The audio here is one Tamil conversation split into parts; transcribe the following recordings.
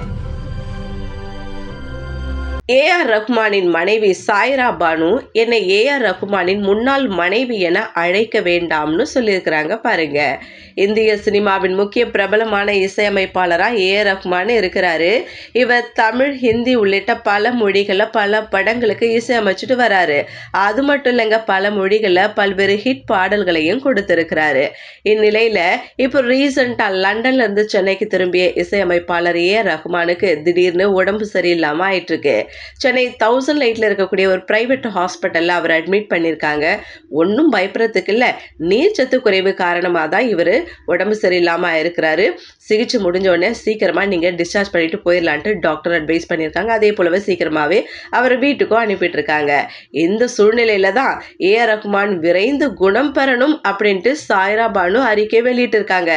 Thank you. ஏ ஆர் ரஹ்மானின் மனைவி சாய்ரா பானு என்னை ஏ ஆர் ரஹ்மானின் முன்னாள் மனைவி என அழைக்க வேண்டாம்னு சொல்லியிருக்கிறாங்க பாருங்க. இந்திய சினிமாவின் முக்கிய பிரபலமான இசையமைப்பாளராக ஏ ஆர் ரஹ்மான் இருக்கிறாரு. இவர் தமிழ் ஹிந்தி உள்ளிட்ட பல மொழிகளில் பல படங்களுக்கு இசையமைச்சிட்டு வராரு. அது மட்டும் இல்லைங்க பல மொழிகளில் பல்வேறு ஹிட் பாடல்களையும் கொடுத்திருக்கிறாரு. இந்நிலையில் இப்போ ரீசண்டாக லண்டன்ல இருந்து சென்னைக்கு திரும்பிய இசையமைப்பாளர் ஏ ரஹ்மானுக்கு திடீர்னு உடம்பு சரியில்லாமல் ஆயிட்டு இருக்கு சென்னை தௌசண்ட் லைட்டில் இருக்கக்கூடிய ஒரு ப்ரைவேட் ஹாஸ்பிட்டலில் அவர் அட்மிட் பண்ணியிருக்காங்க ஒன்றும் பயப்படுறதுக்கு இல்லை. நீர்ச்சத்து குறைவு காரணமாக தான் இவர் உடம்பு சரியில்லாமல் இருக்கிறாரு. சிகிச்சை முடிஞ்ச உடனே சீக்கிரமாக நீங்கள் டிஸ்சார்ஜ் பண்ணிட்டு போயிடலான்ட்டு டாக்டர் அட்வைஸ் பண்ணியிருக்காங்க அதே போலவே சீக்கிரமாகவே அவர் வீட்டுக்கும் அனுப்பிட்டுருக்காங்க. இந்த சூழ்நிலையில தான் ஏ ஆர் ரஹ்மான் விரைந்து குணம் பெறணும் அப்படின்ட்டு சாய்ரா பானு அறிக்கை வெளியிட்டிருக்காங்க.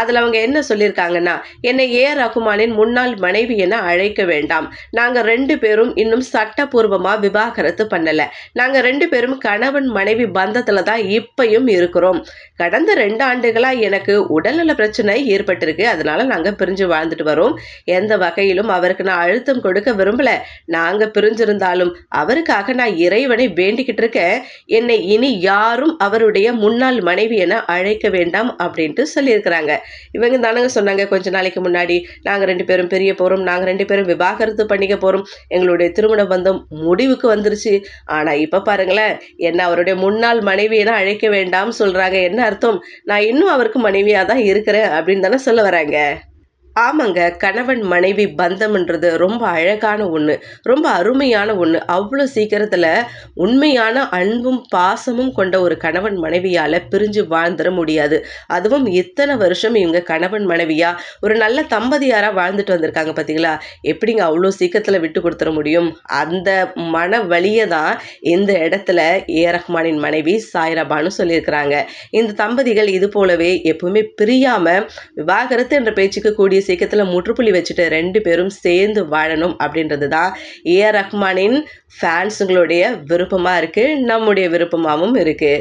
அதில் அவங்க என்ன சொல்லியிருக்காங்கன்னா என்னை ஏ ஆர் ரகுமானின் முன்னாள் மனைவி என அழைக்க வேண்டாம். நாங்கள் ரெண்டு பேரும் இன்னும் சட்டபூர்வமா விவாகரத்து பண்ணல. நாங்க ரெண்டு பேரும் கணவன் மனைவி பந்தத்துல தான் இப்பயும் இருக்கிறோம். கடந்த ரெண்டு ஆண்டுகளா எனக்கு உடல்நல பிரச்சனை ஏற்பட்டிருக்கு. அதனால நாங்க பிரிஞ்சு வாழ்ந்துட்டு வரோம். எந்த வகையிலும் அவருக்கு நான் அழுத்தம் கொடுக்க விரும்பல. நாங்க பிரிஞ்சிருந்தாலும் அவருக்காக நான் இறைவனை வேண்டிக்கிட்டு இருக்கேன். என்னை இனி யாரும் அவருடைய முன்னாள் மனைவி என அழைக்க வேண்டாம் அப்படின்ட்டு சொல்லியிருக்கிறாங்க. இவங்க தானங்க சொன்னாங்க கொஞ்ச நாளைக்கு முன்னாடி நாங்க ரெண்டு பேரும் பிரிய போறோம். நாங்க ரெண்டு பேரும் விவாகரத்து பண்ணிக்க போறோம். எங்களுடைய திருமண பந்தம் முடிவுக்கு வந்துருச்சு. ஆனால் இப்போ பாருங்களேன் என்ன அவருடைய முன்னாள் மனைவி அழைக்க வேண்டாம்னு சொல்கிறாங்க என்ன அர்த்தம்? நான் இன்னும் அவருக்கு மனைவியாக தான் இருக்கிறேன் அப்படின்னு தானே சொல்ல வராங்க. ஆமாங்க கணவன் மனைவி பந்தம்ன்றது ரொம்ப அழகான ஒன்று ரொம்ப அருமையான ஒன்று அவ்வளோ சீக்கிரத்தில் உண்மையான அன்பும் பாசமும் கொண்ட ஒரு கணவன் மனைவியால் பிரிஞ்சு வாழ்ந்துட முடியாது. அதுவும் இத்தனை வருஷம் இவங்க கணவன் மனைவியாக ஒரு நல்ல தம்பதியாராக வாழ்ந்துட்டு வந்திருக்காங்க பார்த்தீங்களா எப்படிங்க அவ்வளோ சீக்கிரத்தில் விட்டு கொடுத்துட முடியும்? அந்த மன வழியை தான் இந்த இடத்துல ஏ. ரஹ்மானின் மனைவி சாய்ராபான்னு சொல்லியிருக்கிறாங்க. இந்த தம்பதிகள் இது போலவே எப்பவுமே பிரியாமல் விவாகரத்து என்ற பேச்சுக்கு கூடிய சீக்கிரத்தில் முற்றுப்புள்ளி வச்சுட்டு ரெண்டு பேரும் சேர்ந்து வாழணும் அப்படின்றது தான் ஏஆர் ரஹ்மானின் ஃபேன்ஸுங்களுடைய விருப்பமாக இருக்குது நம்முடைய விருப்பமாகவும் இருக்குது